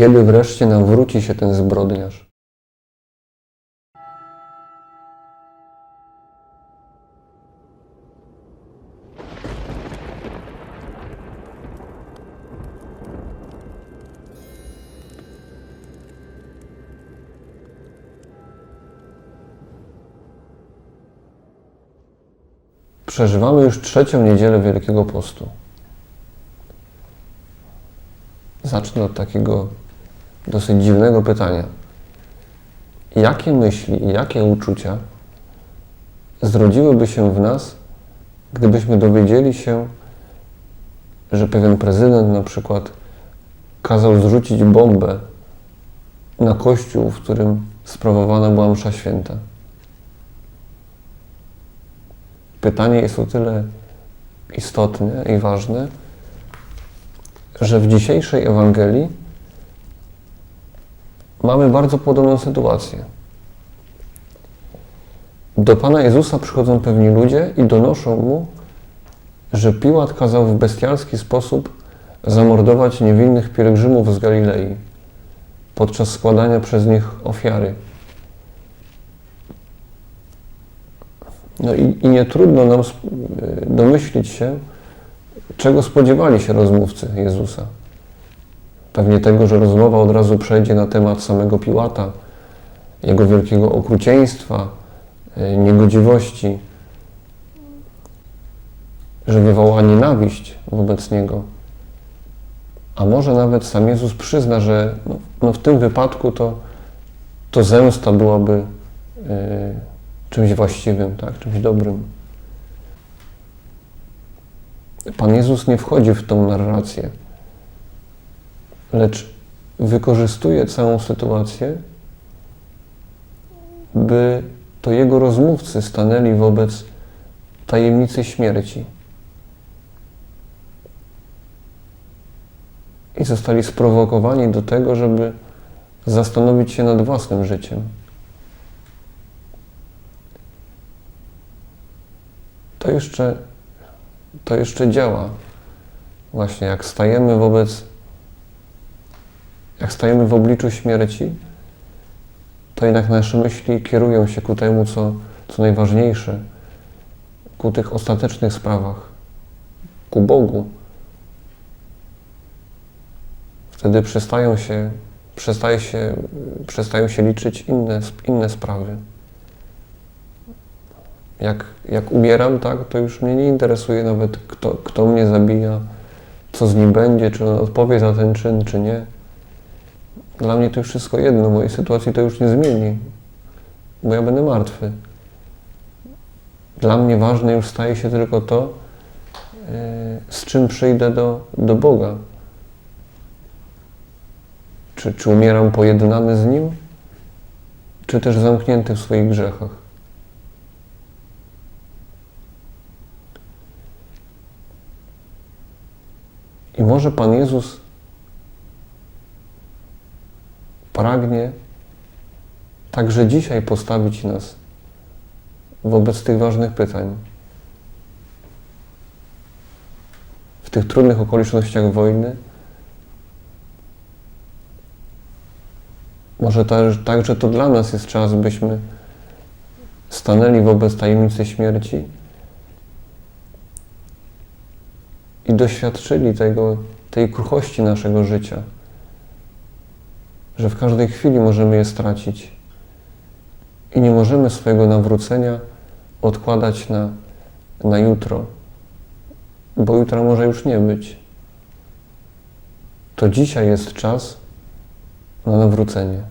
Kiedy wreszcie nawróci się ten zbrodniarz? Przeżywamy już trzecią niedzielę Wielkiego Postu. Zacznę od takiego dosyć dziwnego pytania. Jakie myśli jakie uczucia zrodziłyby się w nas, gdybyśmy dowiedzieli się, że pewien prezydent na przykład kazał zrzucić bombę na kościół, w którym sprawowana była msza święta? Pytanie jest o tyle istotne i ważne, że w dzisiejszej Ewangelii mamy bardzo podobną sytuację. Do Pana Jezusa przychodzą pewni ludzie i donoszą Mu, że Piłat kazał w bestialski sposób zamordować niewinnych pielgrzymów z Galilei podczas składania przez nich ofiary. No i, i nie trudno nam sp- domyślić się, czego spodziewali się rozmówcy Jezusa. Pewnie tego, że rozmowa od razu przejdzie na temat samego Piłata, jego wielkiego okrucieństwa, niegodziwości, że wywoła nienawiść wobec niego. A może nawet sam Jezus przyzna, że no, no w tym wypadku to, to zemsta byłaby y, czymś właściwym, tak, czymś dobrym. Pan Jezus nie wchodzi w tą narrację, lecz wykorzystuje całą sytuację, by to jego rozmówcy stanęli wobec tajemnicy śmierci i zostali sprowokowani do tego, żeby zastanowić się nad własnym życiem. To jeszcze to jeszcze działa. Właśnie jak stajemy wobec, jak stajemy w obliczu śmierci, to jednak nasze myśli kierują się ku temu, co, co najważniejsze, ku tych ostatecznych sprawach, ku Bogu. Wtedy przestają się, przestaje się, przestają się liczyć inne, inne sprawy jak, jak umieram, tak, to już mnie nie interesuje nawet, kto, kto mnie zabija, co z nim będzie, czy on odpowie za ten czyn, czy nie. Dla mnie to już wszystko jedno, mojej sytuacji to już nie zmieni, bo ja będę martwy. Dla mnie ważne już staje się tylko to, yy, z czym przyjdę do, do Boga. Czy, czy umieram pojednany z Nim, czy też zamknięty w swoich grzechach. I może Pan Jezus pragnie także dzisiaj postawić nas wobec tych ważnych pytań. W tych trudnych okolicznościach wojny. Może także to dla nas jest czas, byśmy stanęli wobec tajemnicy śmierci i doświadczyli tego, tej kruchości naszego życia, że w każdej chwili możemy je stracić i nie możemy swojego nawrócenia odkładać na, na jutro, bo jutra może już nie być. To dzisiaj jest czas na nawrócenie.